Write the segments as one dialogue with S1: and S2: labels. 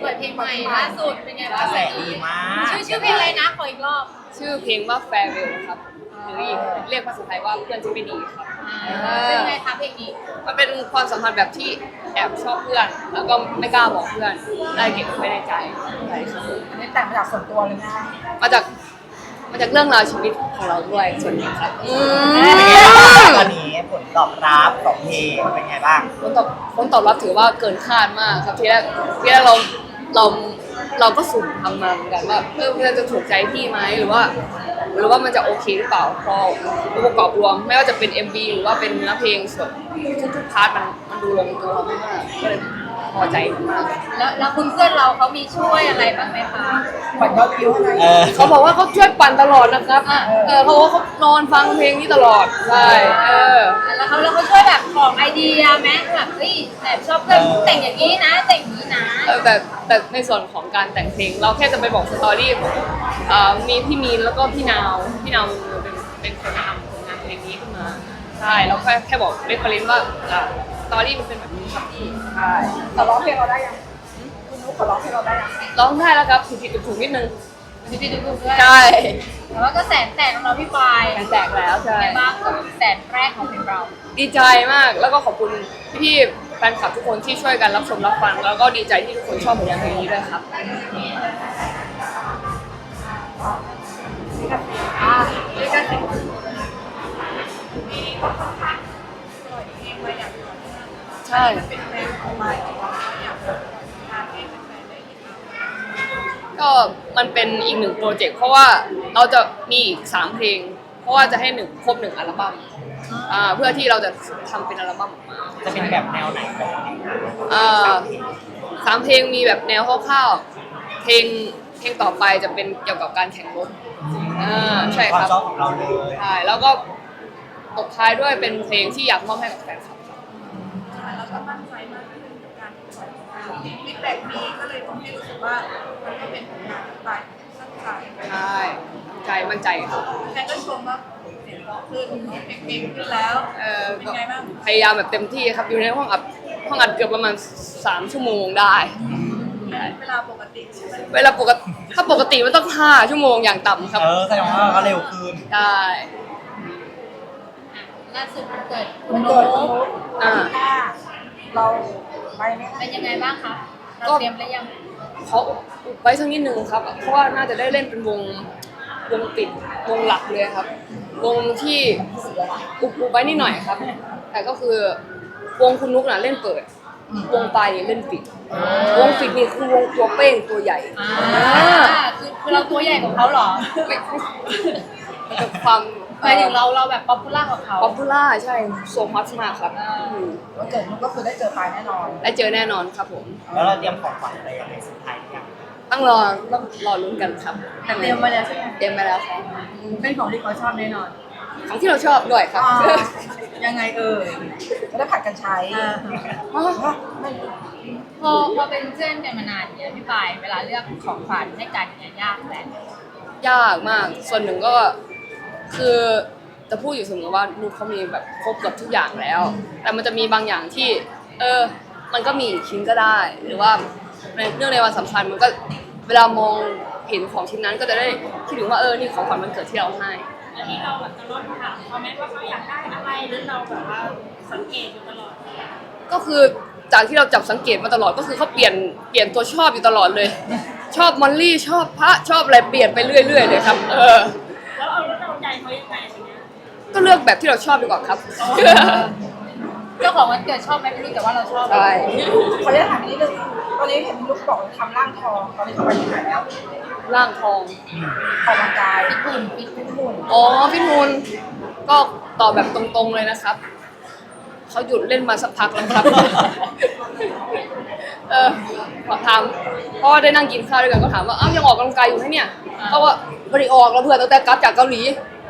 S1: เปิดเพลงใหม่ล่าสุดเป็นไง
S2: ก
S1: บ้า
S2: ระ
S1: ง
S2: แสดีมาก
S1: ชื่อชื่อเพลงอะไรนะขออีกรอบ
S3: ชื่อเพลงว่า farewell ครับหรืออีกเรียกภาษาไทยว่าเพื่อนที่ไม่ดีครับ
S1: เป็นไงคะเพลงนี้
S3: มันเป็นความสัมพันธ์แบบที่แอบชอบเพื่อน แล้วก็ไม่กล้าบอกเพื่อนได้เก็บไว้ในใจใช่ครับ
S4: อันนี้แต่งมาจากส่วนตัวเลยนะ
S3: มาจาก มาจากเรื่องราวชีวิตของเราด้วยส่วนหนึ่งครับ
S2: เป็นไงบ้างตอนนี้ผลตอบรับของเพลงเป็นไงบ้าง
S3: ผลตอบผลตอบรับถือว่าเกินคาดมากครับทีแรกทีแรกเราเราเราก็สุ่มทำมาเหมือนกันว่าเออมันจะถูกใจพี่ไหมหรือว่า หรือว่ามันจะโอเคหรือเปล่าพอองค์ประกอบรวมไม่ว่าจะเป็น MV หรือว่าเป็นเนื้อเพลงส่วนทุกๆพาร์ทมันมันดูลงตัวมากๆก็เลย พอใจมาก
S1: แล้วแล้วคุณเพื่อนเราเขามีช่วยอะไรบ้างไหมคะ
S4: เหมือนยอดวิวอะไร
S2: เออ
S3: เขาบอกว่าเขาช่วยปั่นตลอดนะครับเออเขาบอกว่าเขานอนฟังเพลงนี้ตลอดใช่เออ
S1: แล้วเขาแล้วเขาช่วยแบบของไอเดียไหมแบบเฮ้ยแบบชอบเพื่อนแต่งอย่างนี้นะ แต่งอย่างนี้นะ
S3: เออแต่แต่ในส่วนของการแต่งเพลง เราแค่จะไปบอกสตอรี่ของเอ่อมีพี่มีนแล้วก็พี่นาวพี่นาวเป็นเป็นคนทำผลงานเพลงนี้ขึ้นมาใช่เราแค่แค่บอกเรฟเฟรนซ์ว่าอะส ตอรี่มันเป็นแบบนี้ครับพี่ใช่
S4: แต่ร้องเพลงเราได้ยังคุณนุ๊กขอร้องเพลงเราได้ยัง
S3: ร้องได้แล้วครับผิดผิดถูกๆนิดนึง
S1: ดูดีดูดูด้วย
S3: ใช่
S1: แต่ว่าก็แสนแตกของเราพี่ปาย
S3: แฟนแตกแล้วใช่
S1: ในบ้างกับแสนแรกของเพลงเรา
S3: ดีใจมากแล้วก็ขอบคุณพี่ๆแฟนคลับทุกคนที่ช่วยกันรับชมรับฟัง แล้วก็ดีใจที่ทุกคนชอบผลงานเพลงนี้ด้วยครับ
S1: อ่าด้วยกันสิ
S3: ใช่ก็มันเป็นอีกหนึ่งโปรเจกต์เพราะว่าเราจะมีอีกสามเพลง เพราะว่าจะให้หนึ่งครบหนึ่งอัลบั้มอ่าเพื่อที่เราจะทำเป็นอัลบั้มออกมา
S2: จะเป็นแบบแนวไหนแบบไหน
S3: อ่าสามเพลงมีแบบแนวคร่าวๆเพลงเพลงต่อไปจะเป็นเกี่ยวกับการแข่งรถอ่าใช่
S2: ความ
S3: ครับ
S2: ชอบของเราเลย
S3: ใช่แล้วก็ตบท้ายด้วยเป็นเพลงที่อยากมอบให้กับแฟนคลับ บ็
S5: กนี้ก็เลยทำให้รู้สึกว่ามันก็เป็นผลงานที่ไปตั้งใจ
S3: ใช่ใจมั่นใจครับ
S5: แฟนก็ชมว่าเสียงเพราะขึ้นเก่งๆขึ้นแล้ว
S3: เออ
S5: เป็นไงบ้าง
S3: พยายามแบบเต็มที่ครับอยู่ในห้องอัดห้องอัดเกือบประมาณสามชั่วโมงได้
S5: เวลาปกติใช่ไหม
S3: เวลาปกติถ้าปกติมันต้องห้าชั่วโมงอย่างต่ำครับ
S2: เออแสดงว่าก็เร็วขึ้น
S3: ได้
S1: ล่าสุดวันเกิดคุ
S4: มั
S1: ณ
S4: น
S1: โน
S4: เกิดคุณ๊นุ๊ก
S3: อ่า
S4: ห้าเราไปไหม
S1: เป็นยังไงบ้างคะ
S3: ก็
S1: เตรียมแล้วยัง
S3: เขาอุบไว้สักนิดนึงครับ เพราะว่าน่าจะได้เล่นเป็นวงวงปิดวงหลักเลยครับ วงที่อุบอุบไว้นิดหน่อยครับ แต่ก็คือวงคุณนุกน่ะเล่นเปิด วงปลายเนี่ยเล่นปิด วงปิดนี่คือวงตัวเป้งตัวใหญ่
S1: อ่าคือคือเราตัวใหญ่กว่าเขาเหรอ
S3: ไม่มันจะความ
S1: หมายถึงเราเราแบบป๊อปปูล่ากว่าเขา
S3: ป๊อปปูล่าใช่โซฮอตมากครับอืม
S4: วันเกิดนุ๊กก็คือได้เจอปายแน่นอน
S3: ได้เจอแน่นอนครับผม
S2: แล้วเราเตรียมของขวัญอะไรยังไงสุดท้ายหรือยัง
S3: ต้องรอต้องรอลุ้นกันครับ
S1: แต่เตรียมมาแล้วใช่ไหม
S3: เตรียมไปแล้วครับ
S1: เป็นของที่เขาชอบแน่นอน
S3: ของที่เราชอบด้วยครับ
S4: อ่า
S1: ยังไงเอ่ย
S4: จะได้ผัดกันใช้
S3: อ๋อ
S4: ไม่
S1: พอพอเป็นเพื่อนกันมานานเนี่ยพี่ปายเวลาเลือกของขวัญให้กันเนี่ยยากแหละ
S3: ยากมาก ส่วนหนึ่งก็ คือจะพูดอยู่เสมอว่านุกเขามีแบบครบเกับทุกอย่างแล้ว แต่มันจะมีบางอย่างที่ เออ มันก็มีอีกชิ้นก็ได้ หรือว่าในเรื่องในวันสำคัญมันก็เวลามองเห็นของชิ้นนั้นก็จะได้คิดถึงว่าเออนี่ของขวัญมันเกิดที่เราให้
S6: อันนี้เราแบบตลอดถามเขาไหมว่าเขาอยากได้อะไรหรือเราแบบว่าสังเกตอยู่ตลอด
S3: ก็คือจากที่เราจับสังเกตมาตลอดก็คือเขาเปลี่ยนเปลี่ยนตัวชอบอยู่ตลอดเลย ชอบมอลลี่ชอบพระชอบอะไรเปลี่ยนไปเรื่อยๆเลยครับ เออ
S6: เลือ
S3: กแบบที่เราชอบดีกว่าครับ
S1: เจ้าของวันเกิดชอบไหมไม่รู้แต่ว่าเราชอบ
S3: ใช่
S4: ขออนุญาตถามนิดนึงตอนนี้เห็นนุ๊กบอกว่าทำร่างทองตอนนี้เขาไปที่ไหนแล้ว
S3: ร่างทอง
S4: ออกกำลังกาย
S1: ฟิตหุ่นฟิตหุ่น
S3: อ๋อพี่นูนก็ตอบแบบตรงๆเลยนะครับ เขาหยุดเล่นมาสักพักแล้วครับ เออขอถามเพราะว่าได้นั่งกินข้าวด้วยกันก็ถามว่าอ้าวยังออกกำลังกายอยู่ไหมเนี่ยเขาว่าไม่ได้ออกแล้วเพื่อนตั้งแต่กลับจากเกาหลี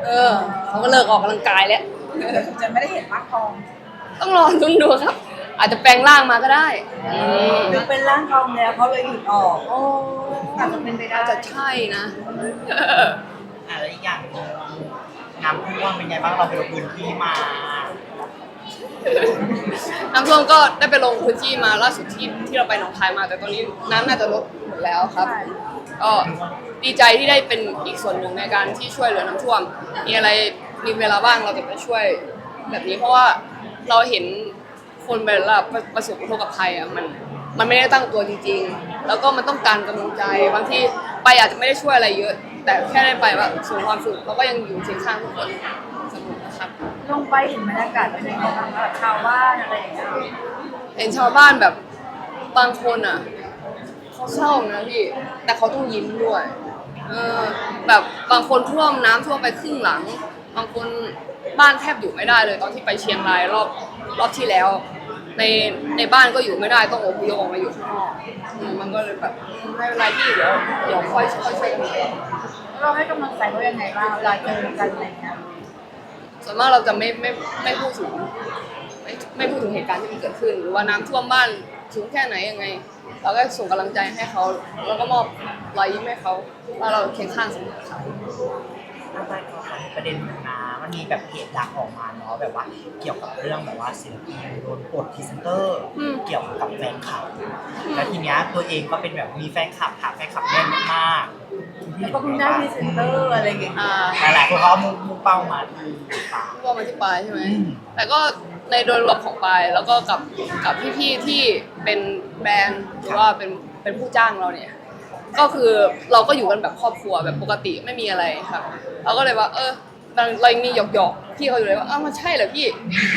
S3: เออเขาก็เลิกออกกำลังกายแล้ว
S4: จะไม่ได้เห็นร่างทอง
S3: ต้องรอลุ้นดูครับ อาจจะแปลงร่างมาก็ได้อืม
S4: หรือเป็นร่างทองแล้วเขาเลยหยุดออก
S3: โอ้
S4: อาจจะเป็นไปได้
S3: อาจจะใช่นะ
S2: อะแล้วอีกอย่างหนึ่งน้ำท่วมเป็นไงบ้างเราไปลงพื้นที่มา
S3: น้ำท่วมก็ได้ไปลงพื้นที่มาล่าสุดที่ที่เราไปหนองคายมา แต่ตอนนี้น้ำน่าจะลดหมดแล้วครับ ก็ดีใจที่ได้เป็นอีกส่วนหนึ่งในการที่ช่วยเหลือน้ำท่วม มีอะไรมีเวลาว่างเราจะไปช่วยแบบนี้เพราะว่าเราเห็นคนเวลาประสบอุทกภัยอะมันมันไม่ได้ตั้งตัวจริง ๆ แล้วก็มันต้องการกำลังใจบางทีไปอาจจะไม่ได้ช่วยอะไรเยอะ แต่แค่ได้ไปว่าส่งความสุขเราก็ยังอยู่เคียงข้างทุกคน
S4: ลงไปเห็นบรรยากาศเป็นยังไงบ้างแบบชาวบ้านอะไรอย่างเงี้ย
S3: เห็นชาวบ้านแบบบางคนอะเขาเศร้านะพี่แต่เขาต้องยิ้มด้วย เออ แบบบางคนท่วมน้ำท่วมไปครึ่งหลัง บางคนบ้านแทบอยู่ไม่ได้เลย ตอนที่ไปเชียงรายรอบรอบที่แล้ว ในในบ้านก็อยู่ไม่ได้ต้องอพยพออกมาอยู่ข้างนอกอืมมันก็เลยแบบอืมไม่เป็นไรพี่เดี๋ยวเดี๋ยวค่อยค่อยช่วยกัน
S4: เราให้กำลังใจเขายังไงบ้างเวลาเจอกันอะไรอย่างเงี้ย
S3: ส่วนมากเราจะไม่ไม่ไม่พูดถึงไม่ไม่พูดถึงเหตุการณ์ที่มันเกิดขึ้น หรือว่าน้ำท่วมบ้านสูงแค่ไหนยังไง เราก็ส่งกำลังใจให้เขาแล้วก็มอบรอยยิ้มให้เขาว่าเราเคียงข้างเสมอค่ะ
S2: อาจารย์ขอถามประเด็นหนึงนะมันมีแบบเพจดังออกมาเนาะแบบว่าเกี่ยวกับเรื่องแบบว่าศิลปินโดนปลดพรีเซนเตอร์
S3: อืม
S2: เกี่ยวกับแฟนคลับแล้วทีเนี้ยตัวเองก็เป็นแบบมีแฟนคลับหาแฟนคลับแน่นมากๆ
S4: แล้วก็เพิ่งได้พรีเซนเตอร์อะไรอย่างเงี้ย
S3: อ่า
S2: หลายๆคนเขาเอามุ่งมุ่งเป้ามาที่ปาก
S3: ร่วมมาที่ปลายใช่ไหม
S2: อืม
S3: แต่ก็ในโดยรวมของปลายแล้วก็กับกับพี่ๆที่เป็นแบรนด์หรือว่าเป็นเป็นผู้จ้างเราเนี่ย ก็คือเราก็อยู่กันแบบครอบครัวแบบปกติไม่มีอะไรครับเราก็เลยว่า เออเราเรายังมีหยอกหยอกๆพี่เขาอยู่เลยว่าอ้าวมันใช่เหรอพี่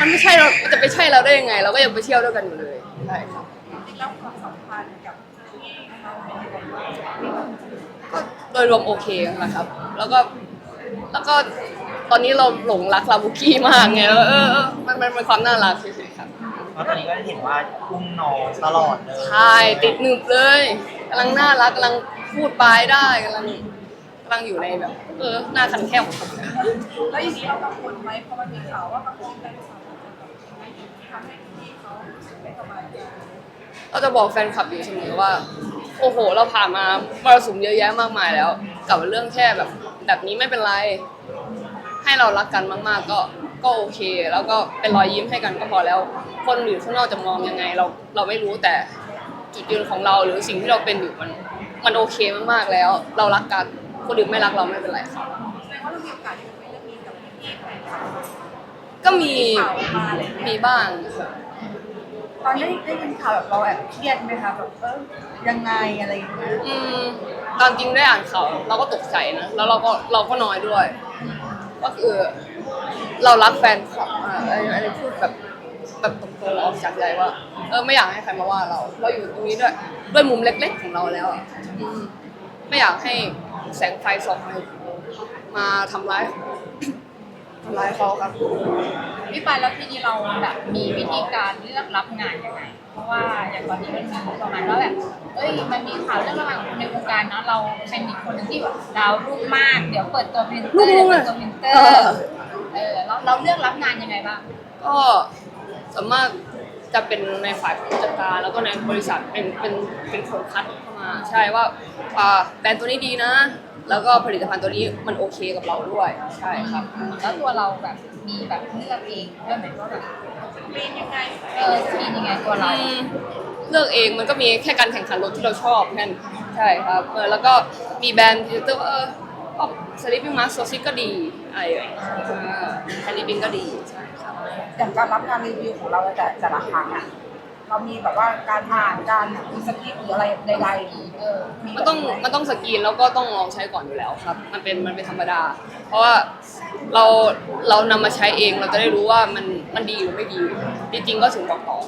S3: มันไม่ใช่เรามันจะไปใช่เราได้ยังไง เราก็ยังไปเที่ยวด้วยกันอยู่เลยใช่ครับ
S5: จริงๆแล้วความสัมพันธ์กับที่เราเป็นยังไงบ้าง
S3: ก็โด ยรวมโอเคนะครับ แล้วก็แล้วก็ตอนนี้เราหลงรักลาบุกี้มากไงแล้วเออเออมันมันเป็นความน่ารักเฉยๆครับ
S2: แล้วตอนนี้ก็เห็นว่าอุ้มน้องตลอดเลย
S3: ใช่ติดหนึบเลยกำลังน่ารักกำลังพูดปลายได้กำลังกำลังอยู่ในแบบ เออหน้าคันแค่ของผม
S5: แล้วอย่างนี้เรากังวลไหมเพราะมันมีข่าวว่ากังวลแฟนคลับทำให้พี่เขาไม่สบายใจ
S3: เราจะบอกแฟนคลับอยู่เสมอว่า โอ้โห เราผ่านมามรสุมเยอะแยะมากมายแล้ว กับเรื่องแค่แบบ แบบนี้ไม่เป็นไร ให้เรารักกันมากๆ ก็ก็โอเค แล้วก็เป็นรอยยิ้มให้กันก็พอแล้ว คนอื่นข้างนอกจะมองยังไง เราเราไม่รู้แต่จุดยืนของเราหรือสิ่งที่เราเป็นอยู่มันมันโอเคมากๆแล้ว เรารักกันคนอื่นไม่รักเราไม่เป็นไรครับ
S5: แสดงว่าเรามีโอกาสได้คุยเรื่องนี้กับพี่ๆแฟนคลับ
S3: ก็มี
S5: ข่าวมาอะไรอย่างเงี้ย
S3: มีบ้างค่ะ
S4: ตอนนี้ได้ยินข่าวแบบเราแอบเครียดไหมคะแบบเออยังไงอะไรอย่างเงี้ย
S3: อืมตามจริงได้อ่านข่าวเราก็ตกใจนะแล้วเราก็เราก็น้อยด้วย ก็คือเรารักแฟนคลับมาอันนี้อันนี้พูดแบบแบบตรงๆออกจากใจว่า เออไม่อยากให้ใครมาว่าเรา เราอยู่ตรงนี้ด้วยด้วยมุมเล็ก ๆ ของเราแล้วอะอืมไม่อยากให้แสงไฟส่องมามาทำร้าย ทำร้ายเขาครับ
S1: พี่ปายแล้วทีนี้เราแบบมีวิธีการเลือกรับงานยังไง เพราะว่าอย่างตอนนี้มันมีประมาณว่าแบบเอ้ยมันมีข่าวเรื่องระหว่างคนในวงการเนาะเราเป็นอีกคนหนึงที่แบบดาวรุ่งมาก เดี๋ยวเปิดตัวพรีเซนเตอร์เดี๋ยวเปิดตัวพรีเซนเตอ
S3: เออ
S1: ร์เออเราเราเลือกรับงานยังไงบ้าง
S3: ก็สามารถจะเป็นในฝ่ายผู้จัดการแล้วก็ในบริษัทเป็นเป็นเป็นคนคัดเข้ามา ใช่ว่าอ่าแบรนด์ตัวนี้ดีนะ แล้วก็ผลิตภัณฑ์ตัวนี้มันโอเคกับเราด้วย ใช่ครับ
S1: แล้วตัวเราแบบมีแบบเลือกเองด้วยไหมว่าแบบ
S5: เป็นยังไง
S1: เออสกีนยังไงตัวเรา
S3: อืมเลือกเองมันก็มีแค่การแข่งขันรถที่เราชอบแค่นั้นใช่ครับเออแล้วก็มีแบรนด์พรีเซนเตอร์ว่าเออสลิปปิ้งมาสโซซิก็ดีอะไรอย่างเงี้ยแฮนดี้บินก็ดีใช่ครับ
S4: อย่างการรับงานรีวิวของเราแต่แต่ละครั้งอะ เรามีแบบว่าการอ่านการมีสกิปหรืออะไรใดๆเออ
S3: มันต้องมันต้องสกรีนแล้วก็ต้องลองใช้ก่อนอยู่แล้วครับ มันเป็นมันเป็นธรรมดา เพราะว่าเราเรานำมาใช้เองเราจะได้รู้ว่ามันมันดีหรือไม่ดี จริงๆก็ถึงบอกต่อ